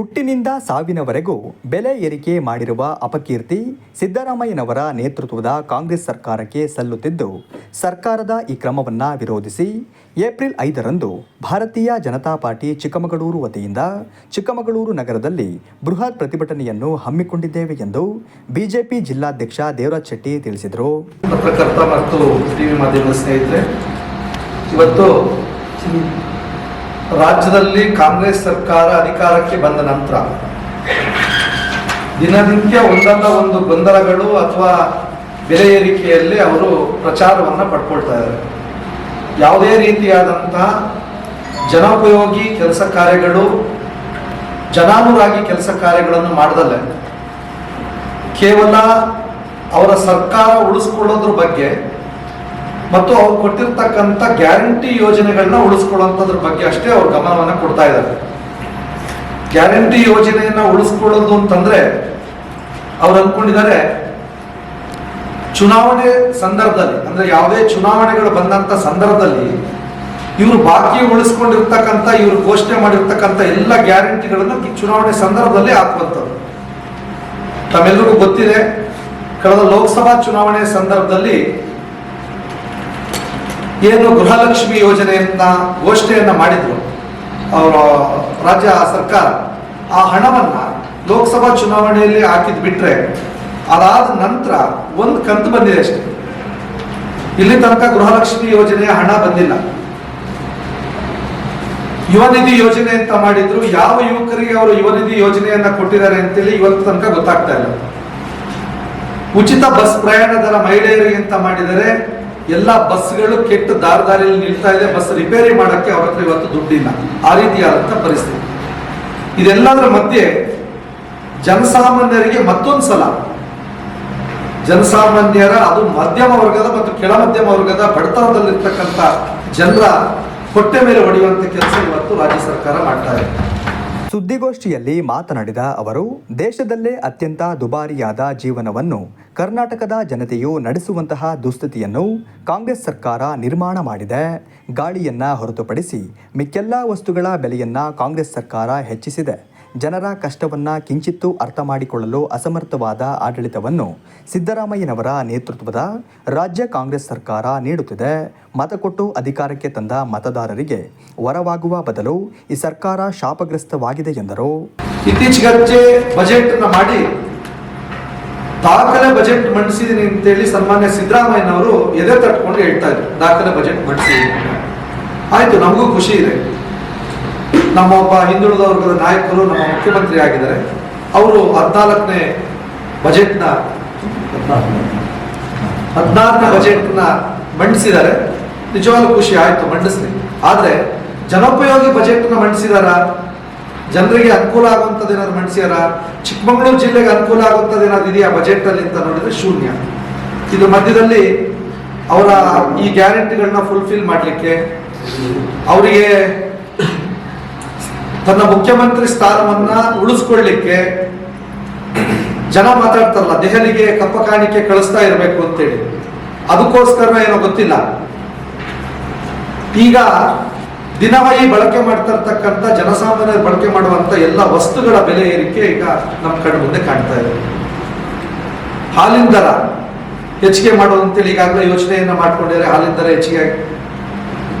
ಹುಟ್ಟಿನಿಂದ ಸಾವಿನವರೆಗೂ ಬೆಲೆ ಏರಿಕೆ ಮಾಡಿರುವ ಅಪಕೀರ್ತಿ ಸಿದ್ದರಾಮಯ್ಯನವರ ನೇತೃತ್ವದ ಕಾಂಗ್ರೆಸ್ ಸರ್ಕಾರಕ್ಕೆ ಸಲ್ಲುತ್ತಿದ್ದು, ಸರ್ಕಾರದ ಈ ಕ್ರಮವನ್ನು ವಿರೋಧಿಸಿ ಏಪ್ರಿಲ್ ಐದರಂದು ಭಾರತೀಯ ಜನತಾ ಪಾರ್ಟಿ ಚಿಕ್ಕಮಗಳೂರು ವತಿಯಿಂದ ಚಿಕ್ಕಮಗಳೂರು ನಗರದಲ್ಲಿ ಬೃಹತ್ ಪ್ರತಿಭಟನೆಯನ್ನು ಹಮ್ಮಿಕೊಂಡಿದ್ದೇವೆ ಎಂದು ಬಿಜೆಪಿ ಜಿಲ್ಲಾಧ್ಯಕ್ಷ ದೇವರಾಜ್ ಶೆಟ್ಟಿ ತಿಳಿಸಿದರು. ಪತ್ರಕರ್ತ ಮತ್ತು ಟಿವಿ ಮಾಧ್ಯಮ ಸ್ನೇಹಿತರೆ, ಇವತ್ತು ರಾಜ್ಯದಲ್ಲಿ ಕಾಂಗ್ರೆಸ್ ಸರ್ಕಾರ ಅಧಿಕಾರಕ್ಕೆ ಬಂದ ನಂತರ ದಿನನಿತ್ಯ ಒಂದಲ್ಲ ಒಂದು ಗೊಂದಲಗಳು ಅಥವಾ ಬೆಲೆ ಏರಿಕೆಯಲ್ಲಿ ಅವರು ಪ್ರಚಾರವನ್ನು ಪಡ್ಕೊಳ್ತಾ ಇದ್ದಾರೆ. ಯಾವುದೇ ರೀತಿಯಾದಂತಹ ಜನೋಪಯೋಗಿ ಕೆಲಸ ಕಾರ್ಯಗಳು, ಜನಾನುರಾಗಿ ಕೆಲಸ ಕಾರ್ಯಗಳನ್ನು ಮಾಡದಲ್ಲ ಕೇವಲ ಅವರ ಸರ್ಕಾರ ಉಳಿಸ್ಕೊಳ್ಳೋದ್ರ ಬಗ್ಗೆ ಮತ್ತು ಅವ್ರು ಕೊಟ್ಟಿರ್ತಕ್ಕಂಥ ಗ್ಯಾರಂಟಿ ಯೋಜನೆಗಳನ್ನ ಉಳಿಸ್ಕೊಳ್ಳೋಂಥದ್ರ ಬಗ್ಗೆ ಅಷ್ಟೇ ಅವ್ರು ಗಮನವನ್ನ ಕೊಡ್ತಾ ಇದ್ದಾರೆ. ಗ್ಯಾರಂಟಿ ಯೋಜನೆಯನ್ನ ಉಳಿಸ್ಕೊಳ್ಳೋದು ಅಂತಂದ್ರೆ ಅವ್ರು ಅಂದ್ಕೊಂಡಿದ್ದಾರೆ ಚುನಾವಣೆ ಸಂದರ್ಭದಲ್ಲಿ, ಅಂದ್ರೆ ಯಾವುದೇ ಚುನಾವಣೆಗಳು ಬಂದಂತ ಸಂದರ್ಭದಲ್ಲಿ ಇವರು ಬಾಕಿ ಉಳಿಸ್ಕೊಂಡಿರ್ತಕ್ಕಂಥ, ಇವರು ಘೋಷಣೆ ಮಾಡಿರ್ತಕ್ಕಂಥ ಎಲ್ಲ ಗ್ಯಾರಂಟಿಗಳನ್ನು ಚುನಾವಣೆ ಸಂದರ್ಭದಲ್ಲಿ ಹಾಕುವಂಥದ್ದು. ತಮ್ಮೆಲ್ಲರಿಗೂ ಗೊತ್ತಿದೆ, ಕಳೆದ ಲೋಕಸಭಾ ಚುನಾವಣೆ ಸಂದರ್ಭದಲ್ಲಿ ಏನು ಗೃಹಲಕ್ಷ್ಮಿ ಯೋಜನೆಯನ್ನ ಘೋಷಣೆಯನ್ನ ಮಾಡಿದ್ರು ಅವರ ರಾಜ್ಯ ಸರ್ಕಾರ, ಆ ಹಣವನ್ನ ಲೋಕಸಭಾ ಚುನಾವಣೆಯಲ್ಲಿ ಹಾಕಿದ್ ಬಿಟ್ರೆ ಅದಾದ ನಂತರ ಒಂದು ಕಂತು ಬಂದಿದೆ ಅಷ್ಟೇ. ಇಲ್ಲಿ ತನಕ ಗೃಹಲಕ್ಷ್ಮಿ ಯೋಜನೆಯ ಹಣ ಬಂದಿಲ್ಲ. ಯುವ ನಿಧಿ ಯೋಜನೆ ಅಂತ ಮಾಡಿದ್ರು, ಯಾವ ಯುವಕರಿಗೆ ಅವರು ಯುವ ನಿಧಿ ಯೋಜನೆಯನ್ನ ಕೊಟ್ಟಿದ್ದಾರೆ ಅಂತೇಳಿ ಇವತ್ತು ತನಕ ಗೊತ್ತಾಗ್ತಾ ಇಲ್ಲ. ಉಚಿತ ಬಸ್ ಪ್ರಯಾಣ ದರ ಮಹಿಳೆಯರಿಗೆ ಅಂತ ಮಾಡಿದರೆ ಎಲ್ಲ ಬಸ್ಗಳು ಕೆಟ್ಟ ದಾರದಾರಿಯಲ್ಲಿ ನಿಲ್ತಾ ಇದೆ, ಬಸ್ ರಿಪೇರಿ ಮಾಡಕ್ಕೆ ಅವ್ರ ಹತ್ರ ಇವತ್ತು ದುಡ್ಡಿಲ್ಲ. ಆ ರೀತಿಯಾದಂಥ ಪರಿಸ್ಥಿತಿ. ಇದೆಲ್ಲದರ ಮಧ್ಯೆ ಜನಸಾಮಾನ್ಯರಿಗೆ ಮತ್ತೊಂದು ಸಲ ಜನಸಾಮಾನ್ಯರ ಅದು ಮಧ್ಯಮ ವರ್ಗದ ಮತ್ತು ಕೆಳ ಮಧ್ಯಮ ವರ್ಗದ ಬಡತನದಲ್ಲಿರ್ತಕ್ಕಂಥ ಜನರ ಹೊಟ್ಟೆ ಮೇಲೆ ಹೊಡೆಯುವಂಥ ಕೆಲಸ ಇವತ್ತು ರಾಜ್ಯ ಸರ್ಕಾರ ಮಾಡ್ತಾ ಇದೆ. ಸುದ್ದಿಗೋಷ್ಠಿಯಲ್ಲಿ ಮಾತನಾಡಿದ ಅವರು, ದೇಶದಲ್ಲೇ ಅತ್ಯಂತ ದುಬಾರಿಯಾದ ಜೀವನವನ್ನು ಕರ್ನಾಟಕದ ಜನತೆಯು ನಡೆಸುವಂತಹ ದುಸ್ಥಿತಿಯನ್ನು ಕಾಂಗ್ರೆಸ್ ಸರ್ಕಾರ ನಿರ್ಮಾಣ ಮಾಡಿದೆ. ಗಾಳಿಯನ್ನ ಹೊರತುಪಡಿಸಿ ಮಿಕ್ಕೆಲ್ಲ ವಸ್ತುಗಳ ಬೆಲೆಯನ್ನ ಕಾಂಗ್ರೆಸ್ ಸರ್ಕಾರ ಹೆಚ್ಚಿಸಿದೆ. ಜನರ ಕಷ್ಟವನ್ನ ಕಿಂಚಿತ್ತೂ ಅರ್ಥ ಮಾಡಿಕೊಳ್ಳಲು ಅಸಮರ್ಥವಾದ ಆಡಳಿತವನ್ನು ಸಿದ್ದರಾಮಯ್ಯನವರ ನೇತೃತ್ವದ ರಾಜ್ಯ ಕಾಂಗ್ರೆಸ್ ಸರ್ಕಾರ ನೀಡುತ್ತಿದೆ. ಮತಕೊಟ್ಟು ಅಧಿಕಾರಕ್ಕೆ ತಂದ ಮತದಾರರಿಗೆ ವರವಾಗುವ ಬದಲು ಈ ಸರ್ಕಾರ ಶಾಪಗ್ರಸ್ತವಾಗಿದೆ ಎಂದರು. ಇತ್ತೀಚೆಗಚ್ಚೆ ಬಜೆಟ್ ಮಾಡಿ ದಾಖಲೆ ಬಜೆಟ್ ಮಂಡಿಸಿದೀನಿ ಅಂತೇಳಿ ಸನ್ಮಾನ್ಯ ಸಿದ್ದರಾಮಯ್ಯನವರು ಎದೆ ತಟ್ಕೊಂಡು ಹೇಳ್ತಾ ಇದ್ರು. ದಾಖಲೆ ಬಜೆಟ್ ಮಂಡಿಸಿದೀನಿ ಆಯ್ತು, ನಮಗೂ ಖುಷಿ ಇದೆ. ನಮ್ಮ ಒಬ್ಬ ಹಿಂದುಳಿದ ವರ್ಗದ ನಾಯಕರು ನಮ್ಮ ಮುಖ್ಯಮಂತ್ರಿ ಆಗಿದ್ದಾರೆ ಅವರು ಹದಿನಾಲ್ಕನೇ ಬಜೆಟ್ನ ಹದಿನಾರನೇ ಬಜೆಟ್ನ ಮಂಡಿಸಿದ್ದಾರೆ. ನಿಜವಾಗ್ಲೂ ಖುಷಿ ಆಯಿತು ಮಂಡಿಸಲಿ. ಆದರೆ ಜನೋಪಯೋಗಿ ಬಜೆಟ್ನ ಮಂಡಿಸಿದಾರ? ಜನರಿಗೆ ಅನುಕೂಲ ಆಗುವಂಥದ್ದು ಏನಾದ್ರು ಮಂಡಿಸ್ಯಾರ ಚಿಕ್ಕಮಗಳೂರು ಜಿಲ್ಲೆಗೆ ಅನುಕೂಲ ಆಗುವಂಥದ್ದು ಏನಾದ್ರು ಇದೆಯಾ ಬಜೆಟ್ ಅಲ್ಲಿ ಅಂತ ನೋಡಿದ್ರೆ ಶೂನ್ಯ. ಇದು ಮಧ್ಯದಲ್ಲಿ ಅವರ ಈ ಗ್ಯಾರಂಟಿಗಳನ್ನ ಫುಲ್ಫಿಲ್ ಮಾಡಲಿಕ್ಕೆ ಅವರಿಗೆ ತನ್ನ ಮುಖ್ಯಮಂತ್ರಿ ಸ್ಥಾನವನ್ನ ಉಳಿಸ್ಕೊಳ್ಳಿಕ್ಕೆ ಜನ ಮಾತಾಡ್ತಾರಲ್ಲ, ದೆಹಲಿಗೆ ಕಪ್ಪ ಕಾಣಿಕೆ ಕಳಿಸ್ತಾ ಇರಬೇಕು ಅಂತೇಳಿ. ಅದಕ್ಕೋಸ್ಕರ ಏನೋ ಗೊತ್ತಿಲ್ಲ. ಈಗ ದಿನವಾಗಿ ಬಳಕೆ ಮಾಡ್ತಾ ಇರ್ತಕ್ಕಂಥ ಜನಸಾಮಾನ್ಯರು ಬಳಕೆ ಮಾಡುವಂತ ಎಲ್ಲ ವಸ್ತುಗಳ ಬೆಲೆ ಏರಿಕೆ ಈಗ ನಮ್ಮ ಕಣ್ಣು ಮುಂದೆ ಕಾಣ್ತಾ ಇದೆ. ಹಾಲಿನ ದರ ಹೆಚ್ಚಿಗೆ ಮಾಡುವಂತೇಳಿ ಈಗಾಗಲೇ ಯೋಚನೆಯನ್ನ ಮಾಡ್ಕೊಂಡಿದ್ದಾರೆ. ಹಾಲಿನ ದರ ಹೆಚ್ಚಿಗೆ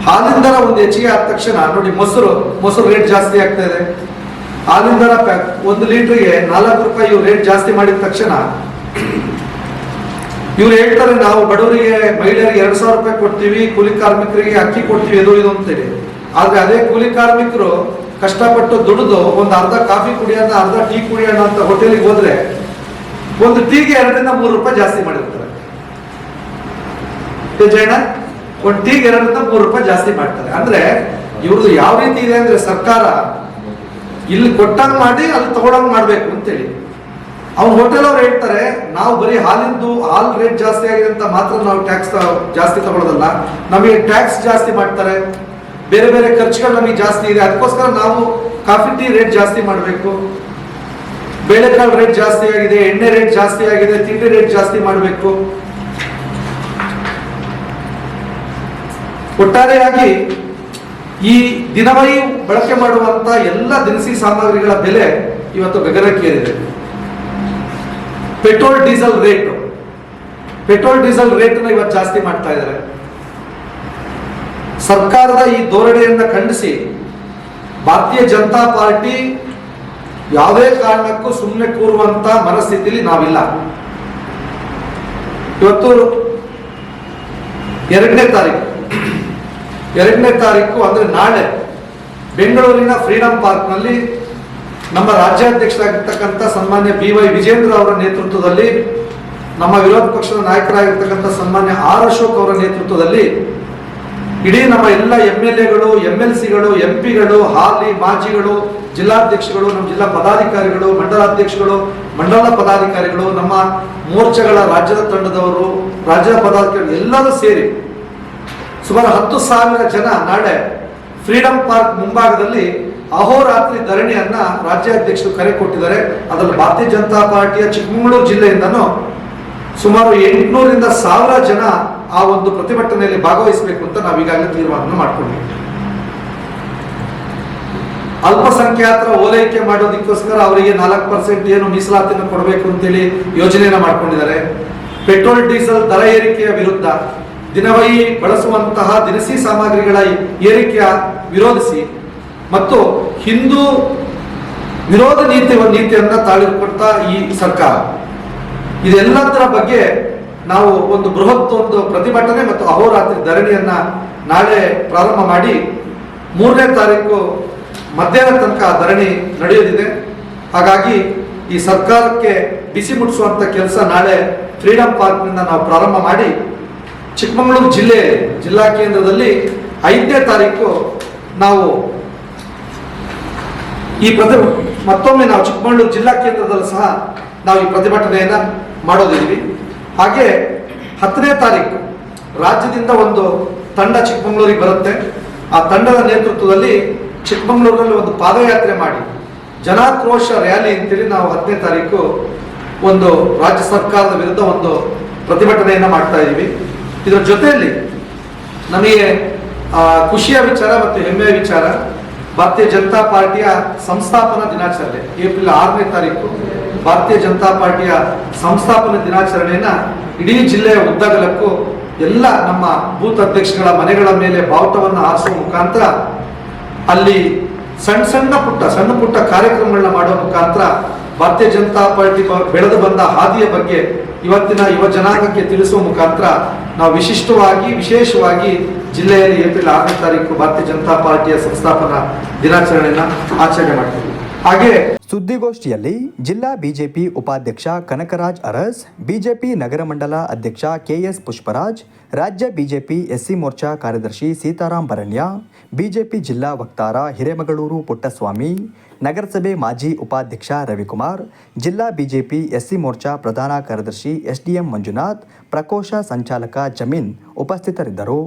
ಹಾಲಿನ ಒಂದು ಹೆಚ್ಚಿಗೆ ಆದ ತಕ್ಷಣ, ನೋಡಿ ಮೊಸರು ಮೊಸರು ರೇಟ್ ಜಾಸ್ತಿ ಆಗ್ತಾ ಇದೆ. ಹಾಲಿನ ದರ ಪ್ಯಾ- ಒಂದು ಲೀಟ್ರಿಗೆ ನಾಲ್ಕು ರೂಪಾಯಿ ಇವ್ರು ರೇಟ್ ಜಾಸ್ತಿ ಮಾಡಿದ ತಕ್ಷಣ, ಇವ್ರು ಹೇಳ್ತಾರೆ, ನಾವು ಬಡವರಿಗೆ, ಮಹಿಳೆಯರಿಗೆ ಎರಡ್ ಸಾವಿರ ರೂಪಾಯಿ ಕೊಡ್ತೀವಿ, ಕೂಲಿ ಕಾರ್ಮಿಕರಿಗೆ ಅಕ್ಕಿ ಕೊಡ್ತೀವಿ, ಇದು ಇದು ಅಂತೇಳಿ. ಆದ್ರೆ ಅದೇ ಕೂಲಿ ಕಾರ್ಮಿಕರು ಕಷ್ಟಪಟ್ಟು ದುಡಿದು ಒಂದು ಅರ್ಧ ಕಾಫಿ ಕುಡಿಯೋಣ, ಅರ್ಧ ಟೀ ಕುಡಿಯೋಣ ಅಂತ ಹೋಟೆಲಿಗೆ ಹೋದ್ರೆ, ಒಂದು ಟೀಗೆ ಎರಡರಿಂದ ಮೂರು ರೂಪಾಯಿ ಜಾಸ್ತಿ ಮಾಡಿರ್ತಾರೆ. ಜಯಣ್ಣ ಒಂದು ಟೀಗೆ ಎರಡರಿಂದ ಮೂರು ರೂಪಾಯಿ ಜಾಸ್ತಿ ಮಾಡ್ತಾರೆ. ಅಂದ್ರೆ ಇವ್ರದ್ದು ಯಾವ ರೀತಿ ಇದೆ ಅಂದ್ರೆ ಸರ್ಕಾರ ಇಲ್ಲಿ ಕೊಟ್ಟಂಗ್ ಮಾಡಿ ಅಲ್ಲಿ ತಗೊಳಂಗ್ ಮಾಡ್ಬೇಕು ಅಂತೇಳಿ. ಅವ್ರ ಹೋಟೆಲ್ ಅವ್ರು ಹೇಳ್ತಾರೆ, ನಾವು ಬರೀ ಹಾಲಿಂದು ಹಾಲ್ ರೇಟ್ ಜಾಸ್ತಿ ಆಗಿದೆ ಅಂತ ಮಾತ್ರ ನಾವು ಟ್ಯಾಕ್ಸ್ ಜಾಸ್ತಿ ತಗೊಳ್ಳೋದಲ್ಲ ನಮಗೆ ಟ್ಯಾಕ್ಸ್ ಜಾಸ್ತಿ ಮಾಡ್ತಾರೆ. ಬೇರೆ ಬೇರೆ ಖರ್ಚುಗಳು ನಮಗೆ ಜಾಸ್ತಿ ಇದೆ, ಅದಕ್ಕೋಸ್ಕರ ನಾವು ಕಾಫಿ ಟೀ ರೇಟ್ ಜಾಸ್ತಿ ಮಾಡಬೇಕು. ಬೇಳೆಕಾಳು ರೇಟ್ ಜಾಸ್ತಿ ಆಗಿದೆ, ಎಣ್ಣೆ ರೇಟ್ ಜಾಸ್ತಿ ಆಗಿದೆ, ತಿಂಡಿ ರೇಟ್ ಜಾಸ್ತಿ ಮಾಡಬೇಕು. ಒಟ್ಟಾರೆಯಾಗಿ ಈ ದಿನವೈ ಬಳಕೆ ಮಾಡುವಂತ ಎಲ್ಲ ದಿನಸಿ ಸಾಮಗ್ರಿಗಳ ಬೆಲೆ ಇವತ್ತು ಗಗನಕ್ಕೇರಿದೆ. Petrol, diesel rate. Petrol, diesel ರೇಟ್ನ ಇವತ್ತು ಜಾಸ್ತಿ ಮಾಡ್ತಾ ಇದ್ದಾರೆ. ಸರ್ಕಾರದ ಈ ಧೋರಣೆಯನ್ನ ಖಂಡಿಸಿ ಭಾರತೀಯ ಜನತಾ ಪಾರ್ಟಿ ಯಾವುದೇ ಕಾರಣಕ್ಕೂ ಸುಮ್ಮನೆ ಕೂರುವಂತ ಮನಸ್ಥಿತಿಲಿ ನಾವಿಲ್ಲ. ಇವತ್ತು ಎರಡನೇ ತಾರೀಕು. ಎರಡನೇ ತಾರೀಕು ಅಂದ್ರೆ ನಾಳೆ ಬೆಂಗಳೂರಿನ ಫ್ರೀಡಂ ಪಾರ್ಕ್ನಲ್ಲಿ ನಮ್ಮ ರಾಜ್ಯಾಧ್ಯಕ್ಷರಾಗಿರ್ತಕ್ಕಂಥ ಸನ್ಮಾನ್ಯ ಬಿ ವೈ ವಿಜೇಂದ್ರ ಅವರ ನೇತೃತ್ವದಲ್ಲಿ, ನಮ್ಮ ವಿರೋಧ ಪಕ್ಷದ ನಾಯಕರಾಗಿರ್ತಕ್ಕಂಥ ಸನ್ಮಾನ್ಯ ಆರ್ ಅಶೋಕ್ ಅವರ ನೇತೃತ್ವದಲ್ಲಿ ಇಡೀ ನಮ್ಮ ಎಲ್ಲ ಎಂ ಎಲ್ ಎಗಳು ಎಂ ಎಲ್ ಸಿಗಳು ಎಂ ಪಿಗಳು ಹಾಲಿ, ಮಾಜಿಗಳು, ಜಿಲ್ಲಾಧ್ಯಕ್ಷಗಳು, ನಮ್ಮ ಜಿಲ್ಲಾ ಪದಾಧಿಕಾರಿಗಳು, ಮಂಡಲಾಧ್ಯಕ್ಷಗಳು, ಮಂಡಲ ಪದಾಧಿಕಾರಿಗಳು, ನಮ್ಮ ಮೋರ್ಚಾಗಳ ರಾಜ್ಯದ ತಂಡದವರು, ರಾಜ್ಯದ ಪದಾಧಿಕಾರಿಗಳು ಎಲ್ಲರೂ ಸೇರಿ ಸುಮಾರು ಹತ್ತು ಸಾವಿರ ಜನ ನಾಳೆ ಫ್ರೀಡಂ ಪಾರ್ಕ್ ಮುಂಭಾಗದಲ್ಲಿ ಅಹೋರಾತ್ರಿ ಧರಣಿಯನ್ನ ರಾಜ್ಯಾಧ್ಯಕ್ಷರು ಕರೆ ಕೊಟ್ಟಿದ್ದಾರೆ. ಅದರಲ್ಲಿ ಭಾರತೀಯ ಜನತಾ ಪಾರ್ಟಿಯ ಚಿಕ್ಕಮಗಳೂರು ಜಿಲ್ಲೆಯಿಂದನೂ ಸುಮಾರು ಎಂಟುನೂರಿಂದ ಸಾವಿರ ಜನ ಆ ಒಂದು ಪ್ರತಿಭಟನೆಯಲ್ಲಿ ಭಾಗವಹಿಸಬೇಕು ಅಂತ ನಾವು ಈಗಾಗಲೇ ತೀರ್ಮಾನ ಮಾಡಿಕೊಂಡಿದ್ದೀವಿ ಅಲ್ಪಸಂಖ್ಯಾತರ ಓಲೈಕೆ ಮಾಡೋದಕ್ಕೋಸ್ಕರ ಅವರಿಗೆ ನಾಲ್ಕು ಪರ್ಸೆಂಟ್ ಏನು ಮೀಸಲಾತಿಯನ್ನು ಕೊಡಬೇಕು ಅಂತೇಳಿ ಯೋಜನೆಯನ್ನು ಮಾಡ್ಕೊಂಡಿದ್ದಾರೆ. ಪೆಟ್ರೋಲ್ ಡೀಸೆಲ್ ದರ ಏರಿಕೆಯ ವಿರುದ್ಧ ದಿನವಹಿ ಬಳಸುವಂತಹ ದಿನಸಿ ಸಾಮಗ್ರಿಗಳ ಏರಿಕೆಯ ವಿರೋಧಿಸಿ ಮತ್ತು ಹಿಂದೂ ವಿರೋಧ ನೀತಿ ನೀತಿಯನ್ನ ತಾಳಿರುವಂತ ಈ ಸರ್ಕಾರ. ಇದೆಲ್ಲದರ ಬಗ್ಗೆ ನಾವು ಒಂದು ಬೃಹತ್ ಒಂದು ಪ್ರತಿಭಟನೆ ಮತ್ತು ಅಹೋರಾತ್ರಿ ಧರಣಿಯನ್ನ ನಾಳೆ ಪ್ರಾರಂಭ ಮಾಡಿ ಮೂರನೇ ತಾರೀಕು ಮಧ್ಯಾಹ್ನ ತನಕ ಧರಣಿ ನಡೆಯೋದಿದೆ ಹಾಗಾಗಿ ಈ ಸರ್ಕಾರಕ್ಕೆ ಬಿಸಿ ಮುಟ್ಟಿಸುವಂಥ ಕೆಲಸ ನಾಳೆ ಫ್ರೀಡಂ ಪಾರ್ಕ್ನಿಂದ ನಾವು ಪ್ರಾರಂಭ ಮಾಡಿ ಚಿಕ್ಕಮಗಳೂರು ಜಿಲ್ಲೆ ಜಿಲ್ಲಾ ಕೇಂದ್ರದಲ್ಲಿ ಐದನೇ ತಾರೀಕು ನಾವು ಈ ಪ್ರತಿ ಮತ್ತೊಮ್ಮೆ ನಾವು ಚಿಕ್ಕಮಗಳೂರು ಜಿಲ್ಲಾ ಕೇಂದ್ರದಲ್ಲೂ ಸಹ ನಾವು ಈ ಪ್ರತಿಭಟನೆಯನ್ನು ಮಾಡೋದಿದ್ವಿ ಹಾಗೆ ಹತ್ತನೇ ತಾರೀಕು ರಾಜ್ಯದಿಂದ ಒಂದು ತಂಡ ಚಿಕ್ಕಮಗಳೂರಿಗೆ ಬರುತ್ತೆ. ಆ ತಂಡದ ನೇತೃತ್ವದಲ್ಲಿ ಚಿಕ್ಕಮಗಳೂರಿನಲ್ಲಿ ಒಂದು ಪಾದಯಾತ್ರೆ ಮಾಡಿ ಜನಾಕ್ರೋಶ ರ್ಯಾಲಿ ಅಂತೇಳಿ ನಾವು ಹತ್ತನೇ ತಾರೀಕು ಒಂದು ರಾಜ್ಯ ಸರ್ಕಾರದ ವಿರುದ್ಧ ಒಂದು ಪ್ರತಿಭಟನೆಯನ್ನು ಮಾಡ್ತಾ ಇದ್ದೀವಿ. ಇದರ ಜೊತೆಯಲ್ಲಿ ನಮಗೆ ಖುಷಿಯ ವಿಚಾರ ಮತ್ತು ಹೆಮ್ಮೆಯ ವಿಚಾರ, ಭಾರತೀಯ ಜನತಾ ಪಾರ್ಟಿಯ ಸಂಸ್ಥಾಪನಾ ದಿನಾಚರಣೆ, ಏಪ್ರಿಲ್ ಆರನೇ ತಾರೀಕು, ಭಾರತೀಯ ಜನತಾ ಪಾರ್ಟಿಯ ಸಂಸ್ಥಾಪನಾ ದಿನಾಚರಣೆಯನ್ನ ಇಡೀ ಜಿಲ್ಲೆಯ ಉದ್ದಗಲಕ್ಕೂ ಎಲ್ಲ ನಮ್ಮ ಬೂತ್ ಅಧ್ಯಕ್ಷಗಳ ಮನೆಗಳ ಮೇಲೆ ಬಾವುಟವನ್ನು ಹಾರಿಸುವ ಮುಖಾಂತರ, ಅಲ್ಲಿ ಸಣ್ಣ ಸಣ್ಣ ಪುಟ್ಟ ಸಣ್ಣ ಪುಟ್ಟ ಕಾರ್ಯಕ್ರಮಗಳನ್ನ ಮಾಡುವ ಮುಖಾಂತರ ಭಾರತೀಯ ಜನತಾ ಪಾರ್ಟಿ ಬೆಳೆದು ಬಂದ ಹಾದಿಯ ಬಗ್ಗೆ ಇವತ್ತಿನ ಯುವ ಜನಾಂಗಕ್ಕೆ ತಿಳಿಸುವ ಮುಖಾಂತರ ನಾವು ವಿಶಿಷ್ಟವಾಗಿ ವಿಶೇಷವಾಗಿ ಜಿಲ್ಲೆಯಲ್ಲಿ ಏಪ್ರಿಲ್ ಆರನೇ ತಾರೀಕು ಭಾರತೀಯ ಜನತಾ ಪಾರ್ಟಿಯ ಸಂಸ್ಥಾಪನಾ ದಿನಾಚರಣೆಯನ್ನು ಆಚರಣೆ ಮಾಡ್ತೀವಿ. ಹಾಗೆ. ಸುದ್ದಿಗೋಷ್ಠಿಯಲ್ಲಿ ಜಿಲ್ಲಾ ಬಿಜೆಪಿ ಉಪಾಧ್ಯಕ್ಷ ಕನಕರಾಜ್ ಅರಸ್, ಬಿಜೆಪಿ ನಗರ ಮಂಡಲ ಅಧ್ಯಕ್ಷ ಕೆಎಸ್ ಪುಷ್ಪರಾಜ್, ರಾಜ್ಯ ಬಿಜೆಪಿ ಎಸ್ಸಿ ಮೋರ್ಚಾ ಕಾರ್ಯದರ್ಶಿ ಸೀತಾರಾಮ್ ಭರಣ್ಯ, ಬಿಜೆಪಿ ಜಿಲ್ಲಾ ವಕ್ತಾರ ಹಿರೇಮಗಳೂರು ಪುಟ್ಟಸ್ವಾಮಿ, ನಗರಸಭೆ ಮಾಜಿ ಉಪಾಧ್ಯಕ್ಷ ರವಿಕುಮಾರ್, ಜಿಲ್ಲಾ ಬಿಜೆಪಿ ಎಸ್ಸಿ ಮೋರ್ಚಾ ಪ್ರಧಾನ ಕಾರ್ಯದರ್ಶಿ ಎಸ್ಡಿಎಂ ಮಂಜುನಾಥ್, ಪ್ರಕೋಶ ಸಂಚಾಲಕ ಜಮೀನ್ ಉಪಸ್ಥಿತರಿದ್ದರು.